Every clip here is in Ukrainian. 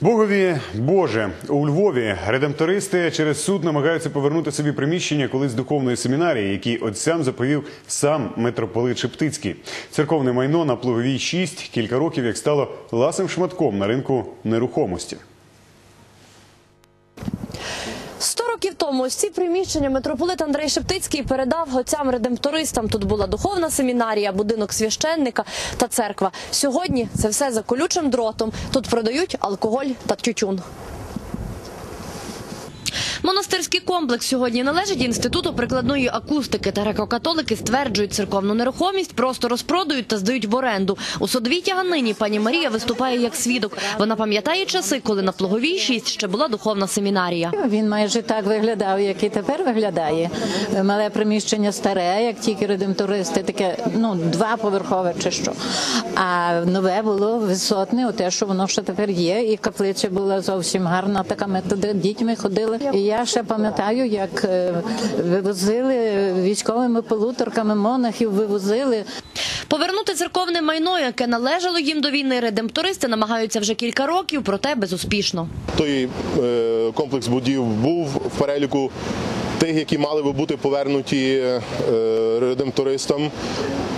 Богові Боже у Львові редемтористи через суд намагаються повернути собі приміщення колись духовної семінарії, які отцям заповів сам митрополит Шептицький. Церковне майно на Плуговій 6 кілька років як стало ласим шматком на ринку нерухомості. Сто років тому ось ці приміщення митрополит Андрей Шептицький передав отцям-редемтористам. Тут була духовна семінарія, будинок священника та церква. Сьогодні це все за колючим дротом. Тут продають алкоголь та тютюн. Монастирський комплекс сьогодні належить інституту прикладної акустики. Та греко-католики стверджують, церковну нерухомість просто розпродають та здають в оренду. У судовій тяганині пані Марія виступає як свідок. Вона пам'ятає часи, коли на Плуговій 6 ще була духовна семінарія. Він майже так виглядав, як і тепер виглядає. Мале приміщення старе, як тільки редемтористи, таке ну двоповерхове чи що. А нове було висотне, те, що воно ще тепер є, і каплиця була зовсім гарна. Така ми туди дітьми ходили. Я ще пам'ятаю, як е, вивозили військовими полуторками монахів, вивозили. Повернути церковне майно, яке належало їм до війни, редемтористи намагаються вже кілька років, проте безуспішно. Той е, комплекс будів був в переліку тих, які мали би бути повернуті е, редемтористам.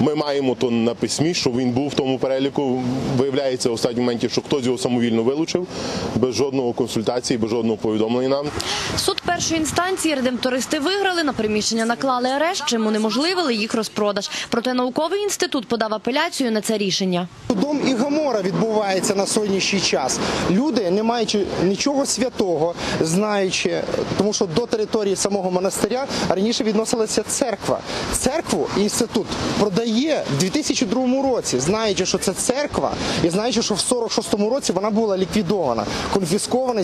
Ми маємо то на письмі, що він був в тому переліку. Виявляється в останній моменті, що хтось його самовільно вилучив, без жодного консультації, без жодного повідомлення нам. Суд першої інстанції редемтористи виграли, на приміщення наклали арешт, чим унеможливили їх розпродаж. Проте науковий інститут подав апеляцію на це рішення. Дом і Гамора відбувається на сьогоднішній час. Люди, не маючи нічого святого, знаючи, тому що до території самого монастиря раніше відносилася церква. Церкву інститут продає в 2002 році, знаючи, що це церква, і знаючи, що в 46-му році вона була ліквідована, конфіскована.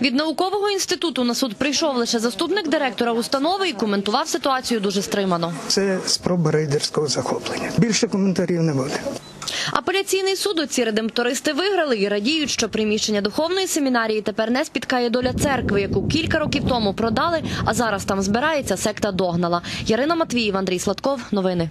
Від наукового інституту на суд прийшов лише заступник директора установи і коментував ситуацію дуже стримано. Це спроба рейдерського захоплення. Більше коментарів не буде. Апеляційний суд ці редемтористи виграли і радіють, що приміщення духовної семінарії тепер не спіткає доля церкви, яку кілька років тому продали, а зараз там збирається секта догнала. Ярина Матвіїв, Андрій Сладков. Новини.